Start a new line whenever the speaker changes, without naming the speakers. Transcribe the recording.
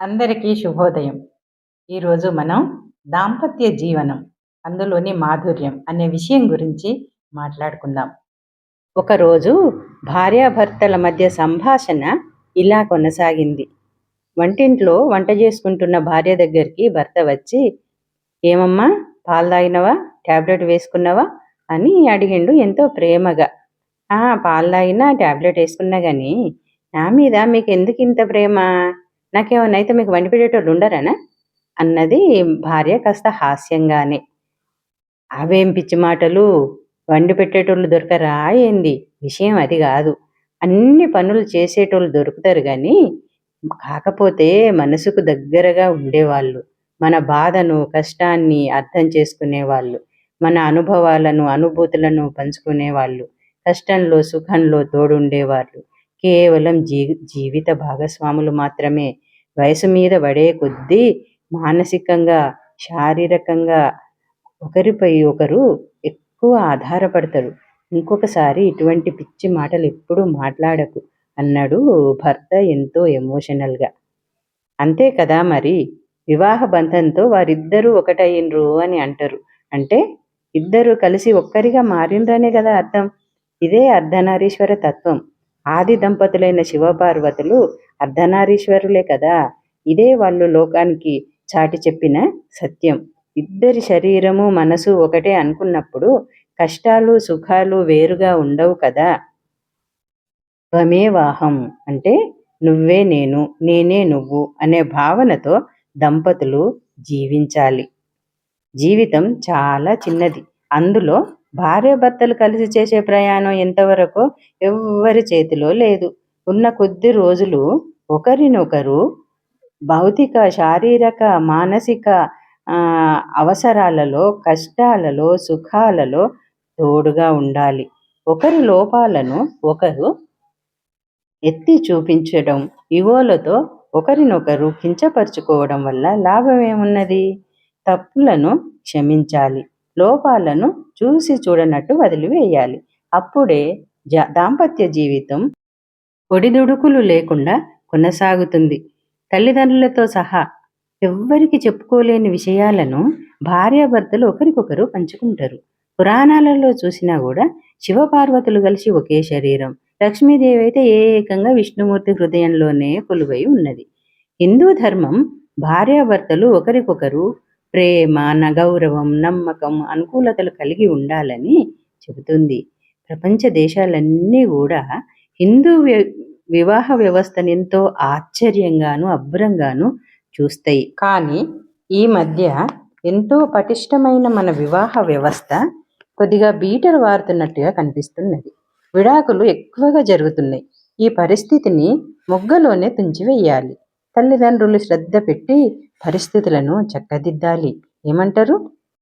అందరికీ శుభోదయం. ఈరోజు మనం దాంపత్య జీవనం అందులోని మాధుర్యం అనే విషయం గురించి మాట్లాడుకుందాం. ఒకరోజు భార్యాభర్తల మధ్య సంభాషణ ఇలా కొనసాగింది. వంటింట్లో వంట చేసుకుంటున్న భార్య దగ్గరికి భర్త వచ్చి ఏమమ్మా పాలు తాగినవా? ట్యాబ్లెట్ వేసుకున్నావా? అని అడిగిండు ఎంతో ప్రేమగా. ఆ పాలు తాగినా ట్యాబ్లెట్ వేసుకున్నా కానీ నా మీద మీకు ఎందుకు ఇంత ప్రేమ? నాకేమన్నా అయితే మీకు వండి పెట్టేటోళ్ళు ఉండరానా? అన్నది భార్య కాస్త హాస్యంగానే. అవేం పిచ్చి మాటలు? వండి పెట్టేటోళ్ళు దొరకరా ఏంది? విషయం అది కాదు. అన్ని పనులు చేసేటోళ్ళు దొరుకుతారు కానీ కాకపోతే మనసుకు దగ్గరగా ఉండేవాళ్ళు. మన బాధను కష్టాన్ని అర్థం చేసుకునేవాళ్ళు. మన అనుభవాలను అనుభూతులను పంచుకునేవాళ్ళు. కష్టంలో సుఖంలో తోడుండేవాళ్ళు. కేవలం జీ జీవిత భాగస్వాములు మాత్రమే. వయసు మీద పడే కొద్దీ మానసికంగా శారీరకంగా ఒకరిపై ఒకరు ఎక్కువ ఆధారపడతారు. ఇంకొకసారి ఇటువంటి పిచ్చి మాటలు ఎప్పుడూ మాట్లాడకు అన్నాడు భర్త ఎంతో ఎమోషనల్గా. అంతే కదా మరి? వివాహ బంధంతో వారిద్దరూ ఒకటయ్యిండ్రు అని అంటారు. అంటే ఇద్దరు కలిసి ఒక్కరిగా మారిండ్రనే కదా అర్థం. ఇదే అర్ధనారీశ్వర తత్వం. ఆది దంపతులైన శివపార్వతులు అర్ధనారీశ్వరులే కదా? ఇదే వాళ్ళు లోకానికి చాటి చెప్పిన సత్యం. ఇద్దరి శరీరము మనసు ఒకటే అనుకున్నప్పుడు కష్టాలు సుఖాలు వేరుగా ఉండవు కదా? త్వమేవాహం అంటే నువ్వే నేను నేనే నువ్వు అనే భావనతో దంపతులు జీవించాలి. జీవితం చాలా చిన్నది. అందులో భార్యాభర్తలు కలిసి చేసే ప్రయాణం ఎంతవరకు ఎవ్వరి చేతిలో లేదు. ఉన్న కొద్ది రోజులు ఒకరినొకరు భౌతిక శారీరక మానసిక అవసరాలలో కష్టాలలో సుఖాలలో తోడుగా ఉండాలి. ఒకరి లోపాలను ఒకరు ఎత్తి చూపించడం ఇవోలతో ఒకరినొకరు కించపరుచుకోవడం వల్ల లాభం ఏమున్నది? తప్పులను క్షమించాలి. లోపాలను చూసి చూడనట్టు వదిలివేయాలి. అప్పుడే దాంపత్య జీవితం ఒడిదుడుకులు లేకుండా కొనసాగుతుంది. తల్లిదండ్రులతో సహా ఎవ్వరికి చెప్పుకోలేని విషయాలను భార్యాభర్తలు ఒకరికొకరు పంచుకుంటారు. పురాణాలలో చూసినా కూడా శివపార్వతులు కలిసి ఒకే శరీరం. లక్ష్మీదేవి అయితే ఏకంగా విష్ణుమూర్తి హృదయంలోనే కొలువై ఉన్నది. హిందూ ధర్మం భార్యాభర్తలు ఒకరికొకరు ప్రేమ గౌరవం నమ్మకం అనుకూలతలు కలిగి ఉండాలని చెబుతుంది. ప్రపంచ దేశాలన్నీ కూడా హిందూ వివాహ వ్యవస్థను ఎంతో ఆశ్చర్యంగాను అభ్రంగాను చూస్తాయి. కానీ ఈ మధ్య ఎంతో పటిష్టమైన మన వివాహ వ్యవస్థ కొద్దిగా బీటలు వారుతున్నట్టుగా కనిపిస్తున్నది. విడాకులు ఎక్కువగా జరుగుతున్నాయి. ఈ పరిస్థితిని మొగ్గలోనే తుంచివేయాలి. తల్లిదండ్రులు శ్రద్ధ పెట్టి పరిస్థితులను చక్కదిద్దాలి. ఏమంటారు?